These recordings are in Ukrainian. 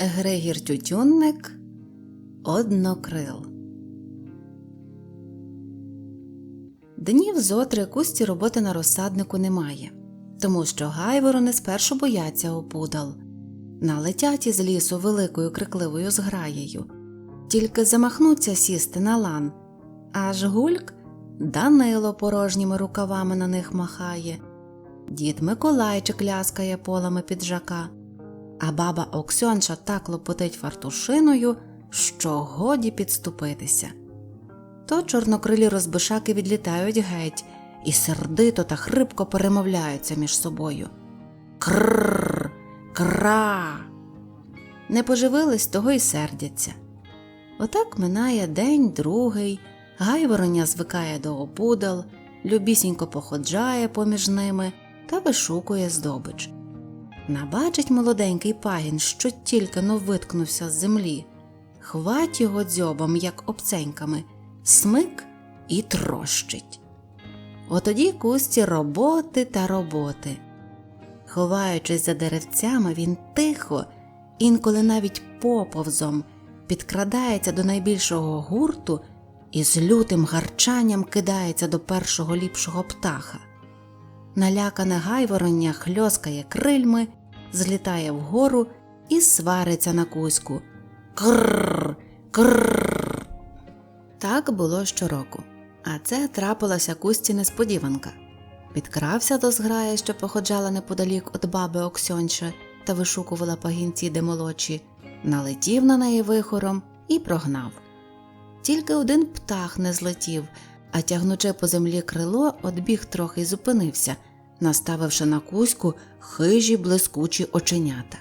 Григір Тютюнник Однокрил. Днів зотри кусті роботи на розсаднику немає, тому що гайворони спершу бояться опудал. Налетять із лісу великою крикливою зграєю, тільки замахнуться сісти на лан, аж гульк Данило порожніми рукавами на них махає, дід Миколайчик ляскає полами піджака, а баба Оксьонша так лопотить фартушиною, що годі підступитися. То чорнокрилі розбишаки відлітають геть і сердито та хрипко перемовляються між собою. Крррр, кра. Не поживились, того й сердяться. Отак минає день другий, гайвороня звикає до опудал, любісінько походжає поміж ними та вишукує здобич. Набачить молоденький пагін, що тільки но виткнувся з землі, хвать його дзьобом, як обценьками, смик і трощить. Отоді кусті роботи та роботи. Ховаючись за деревцями, він тихо, інколи навіть поповзом, підкрадається до найбільшого гурту і з лютим гарчанням кидається до першого ліпшого птаха. Налякане гайвороння хльоскає крильми, злітає вгору і свариться на кузьку. Крррр, крррр. Так було щороку, а це трапилася кусті несподіванка. Підкрався до зграї, що походжала неподалік від баби Оксьонче та вишукувала пагінці де молодші, налетів на неї вихором і прогнав. Тільки один птах не злетів, а тягнучи по землі крило, одбіг трохи й зупинився, наставивши на кузьку хижі блискучі оченята.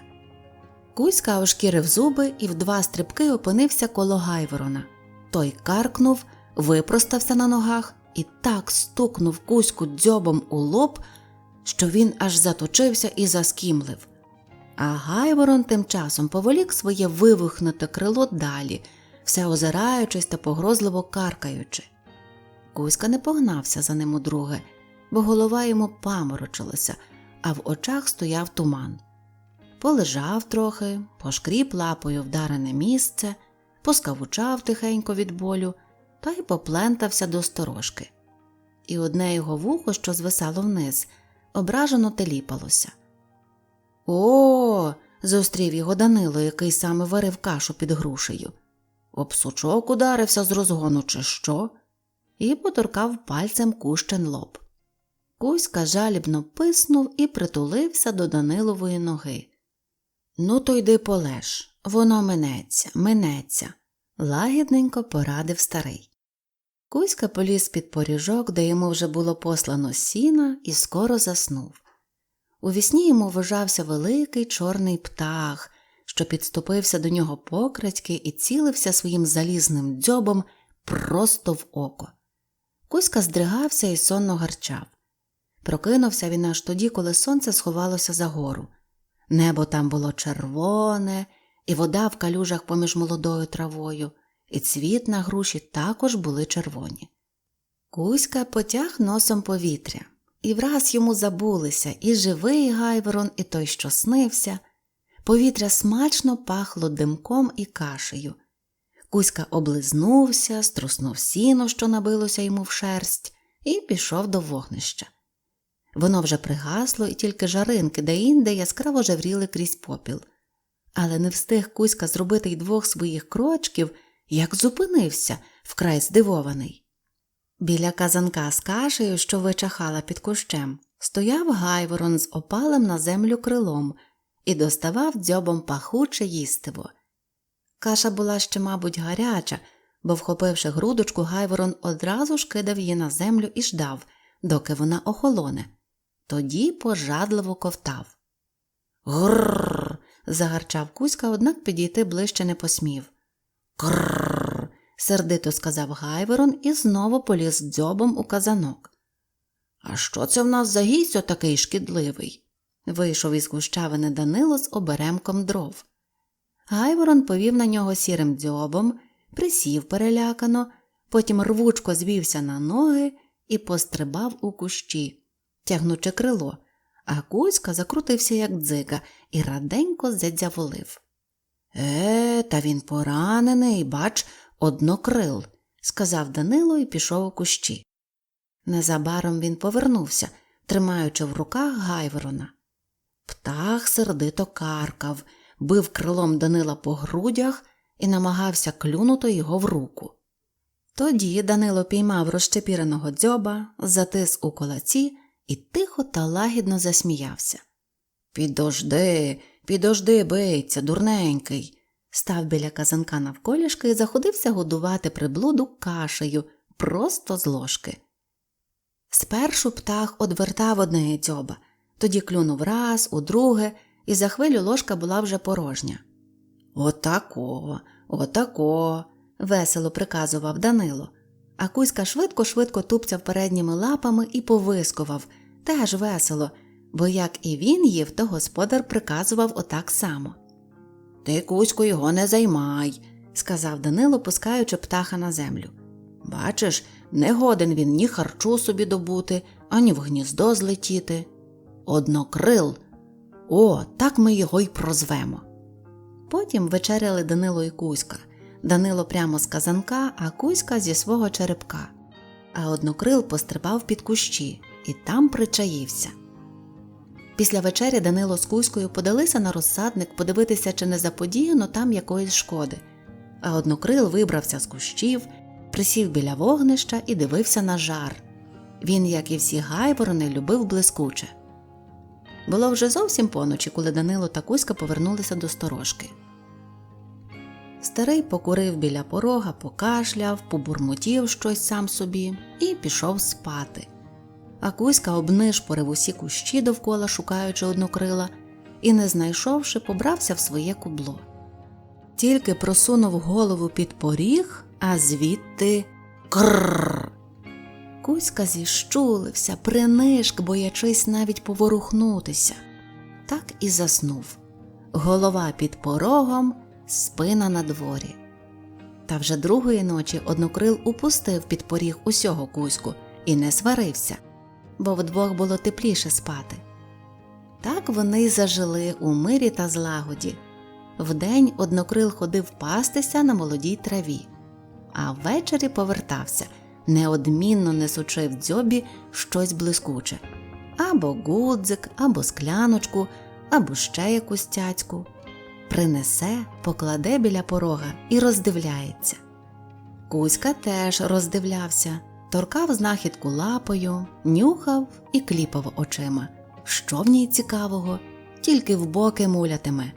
Кузька ошкірив зуби і в два стрибки опинився коло Гайворона. Той каркнув, випростався на ногах і так стукнув кузьку дзьобом у лоб, що він аж заточився і заскімлив. А Гайворон тим часом поволік своє вивихнуте крило далі, все озираючись та погрозливо каркаючи. Кузька не погнався за ним удруге, бо голова йому паморочилася, а в очах стояв туман. Полежав трохи, пошкріп лапою вдарене місце, поскавучав тихенько від болю та й поплентався до сторожки. І одне його вухо, що звисало вниз, ображено теліпалося. О, зустрів його Данило, який саме варив кашу під грушею. Об сучок ударився з розгону, чи що, і поторкав пальцем кущен лоб. Кузька жалібно писнув і притулився до Данилової ноги. Ну, то йди полеж, воно минеться, минеться, лагідненько порадив старий. Кузька поліз під поріжок, де йому вже було послано сіна, і скоро заснув. У вісні йому вважався великий чорний птах, що підступився до нього покрадьки і цілився своїм залізним дзьобом просто в око. Кузька здригався і сонно гарчав. Прокинувся він аж тоді, коли сонце сховалося за гору. Небо там було червоне, і вода в калюжах поміж молодою травою, і цвіт на груші також були червоні. Кузька потяг носом повітря, і враз йому забулися і живий гайворон, і той, що снився. Повітря смачно пахло димком і кашею. Кузька облизнувся, струснув сіно, що набилося йому в шерсть, і пішов до вогнища. Воно вже пригасло, і тільки жаринки де-інде яскраво жевріли крізь попіл. Але не встиг Кузька зробити й двох своїх крочків, як зупинився, вкрай здивований. Біля казанка з кашею, що вичахала під кущем, стояв гайворон з опалим на землю крилом і доставав дзьобом пахуче їстиво. Каша була ще, мабуть, гаряча, бо, вхопивши грудочку, гайворон одразу ж кидав її на землю і ждав, доки вона охолоне. Тоді пожадливо ковтав. Грррр. загарчав Кузька, однак підійти ближче не посмів. Крррр. сердито сказав Гайворон і знову поліз дзьобом у казанок. А що це в нас за гість отакий шкідливий? Вийшов із гущавини Данило з оберемком дров. Гайворон повів на нього сірим дзьобом, присів перелякано, потім рвучко звівся на ноги і пострибав у кущі, тягнучи крило, а Кузька закрутився, як дзига, і раденько задзяволив. Е, та він поранений, бач, однокрил, сказав Данило і пішов у кущі. Незабаром він повернувся, тримаючи в руках Гайворона. Птах сердито каркав, бив крилом Данила по грудях і намагався клюнути його в руку. Тоді Данило піймав розчепіреного дзьоба, затис у кулаці і тихо та лагідно засміявся. Підожди, підожди, бийця, дурненький. Став біля казанка навколішки і заходився годувати приблуду кашею просто з ложки. Спершу птах одвертав одне дзьоба, тоді клюнув раз, удруге, і за хвилю ложка була вже порожня. Отако, отако, весело приказував Данило, а Кузька швидко-швидко тупцяв передніми лапами і повискував, теж весело, бо як і він їв, то господар приказував отак само. Ти, Кузько, його не займай, сказав Данило, пускаючи птаха на землю. Бачиш, не годен він ні харчу собі добути, ані в гніздо злетіти. Однокрил. О, так ми його й прозвемо. Потім вечеряли Данило і Кузька. Данило прямо з казанка, а Кузька зі свого черепка. А однокрил пострибав під кущі і там причаївся. Після вечері Данило з Кузькою подалися на розсадник подивитися, чи не заподіяно там якоїсь шкоди. А однокрил вибрався з кущів, присів біля вогнища і дивився на жар. Він, як і всі гайворони, любив блискуче. Було вже зовсім поночі, коли Данило та Кузька повернулися до сторожки. Старий покурив біля порога, покашляв, побурмотів щось сам собі і пішов спати. А Кузька обнишпорив усі кущі довкола, шукаючи однокрила, і, не знайшовши, побрався в своє кубло. Тільки просунув голову під поріг, а звідти крррр. Кузька зіщулився, принишк, боячись навіть поворухнутися. Так і заснув. Голова під порогом, спина на дворі. Та вже другої ночі однокрил упустив під поріг усього кузьку і не сварився, бо вдвох було тепліше спати. Так вони й зажили у мирі та злагоді. Вдень однокрил ходив пастися на молодій траві, а ввечері повертався, неодмінно несучи в дзьобі щось блискуче або гудзик, або скляночку, або ще якусь цяцьку. Принесе, покладе біля порога і роздивляється. Кузька теж роздивлявся, торкав знахідку лапою, нюхав і кліпав очима. Що в ній цікавого, тільки в боки мулятиме.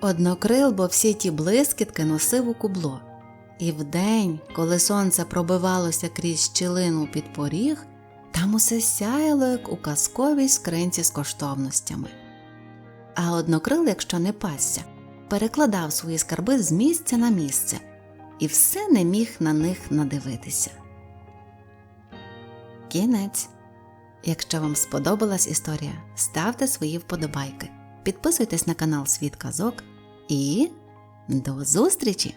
Однокрил, бо всі ті блискітки носив у кубло, і вдень, коли сонце пробивалося крізь щілину під поріг, там усе сяяло, як у казковій скринці з коштовностями. А однокрил, якщо не пасся, перекладав свої скарби з місця на місце і все не міг на них надивитися. Кінець. Якщо вам сподобалась історія, ставте свої вподобайки, підписуйтесь на канал Світ Казок і до зустрічі!